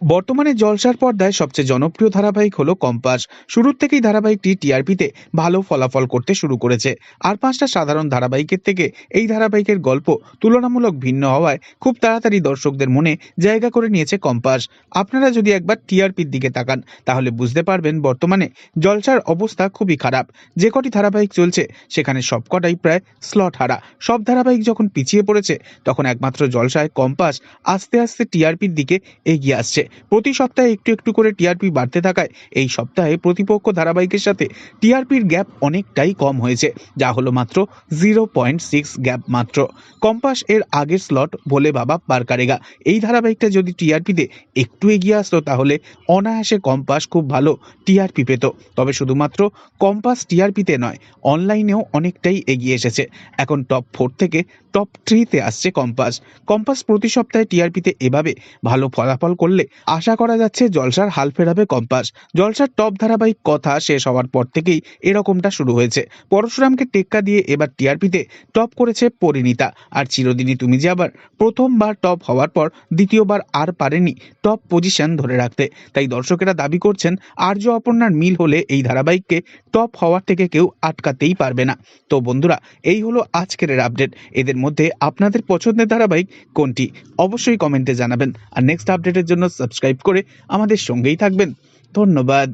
বর্তমানে জলসার পর্দায় সবচেয়ে জনপ্রিয় ধারাবাহিক হলো কম্পাস। শুরুর থেকেই ধারাবাহিকটি টিআরপিতে ভালো ফলাফল করতে শুরু করেছে। আর পাঁচটা সাধারণ ধারাবাহিকের থেকে এই ধারাবাহিকের গল্প তুলনামূলক ভিন্ন হওয়ায় খুব তাড়াতাড়ি দর্শকদের মনে জায়গা করে নিয়েছে কম্পাস। আপনারা যদি একবার টিআরপির দিকে তাকান, তাহলে বুঝতে পারবেন বর্তমানে জলসার অবস্থা খুবই খারাপ। যে কটি ধারাবাহিক চলছে, সেখানে সবকটাই প্রায় স্লট হারা। সব ধারাবাহিক যখন পিছিয়ে পড়েছে, তখন একমাত্র জলসায় কম্পাস আস্তে আস্তে টিআরপির দিকে এগিয়ে আসছে। প্রতি সপ্তাহে একটু একটু করে টিআরপি বাড়তে থাকায় এই সপ্তাহে প্রতিপক্ষ ধারাবাহিকের সাথে টিআরপির গ্যাপ অনেকটাই কম হয়েছে, যা হলো মাত্র জিরো পয়েন্ট সিক্স গ্যাপ মাত্র। কম্পাস এর আগের স্লট ভোলে বাবা পার কারেগা এই ধারাবাহিকটা যদি টিআরপিতে একটু এগিয়ে আসতো, তাহলে অনায়াসে কম্পাস খুব ভালো টিআরপি পেত। তবে শুধুমাত্র কম্পাস টিআরপিতে নয়, অনলাইনেও অনেকটাই এগিয়ে এসেছে। এখন টপ ফোর থেকে টপ থ্রিতে আসছে কম্পাস। কম্পাস প্রতি সপ্তাহে টিআরপিতে এভাবে ভালো ফলাফল করলে আশা করা যাচ্ছে জলসার হাল ফেরাবে কম্পাস। জলসার টপ ধারাবাহিক কথা শেষ হওয়ার পর থেকেই এরকমটা শুরু হয়েছে। পরশুরামকে টেক্কা দিয়ে এবার টিআরপিতে টপ করেছে পরিণীতা। আর চিরদিনই তুমি যে আবার প্রথমবার টপ হওয়ার পর দ্বিতীয়বার আর পারেনি টপ পজিশন ধরে রাখতে। তাই দর্শকেরা দাবি করছেন, আর্য অপর্ণার মিল হলে এই ধারাবাহিককে টপ হওয়ার থেকে কেউ আটকাতেই পারবে না। তো বন্ধুরা, এই হলো আজকের আপডেট। এদের মধ্যে আপনাদের পছন্দের ধারাবাহিক কোনটি? অবশ্যই কমেন্টে জানাবেন। আর নেক্সট আপডেটের জন্য সাবস্ক্রাইব করে আমাদের সঙ্গেই থাকবেন। ধন্যবাদ।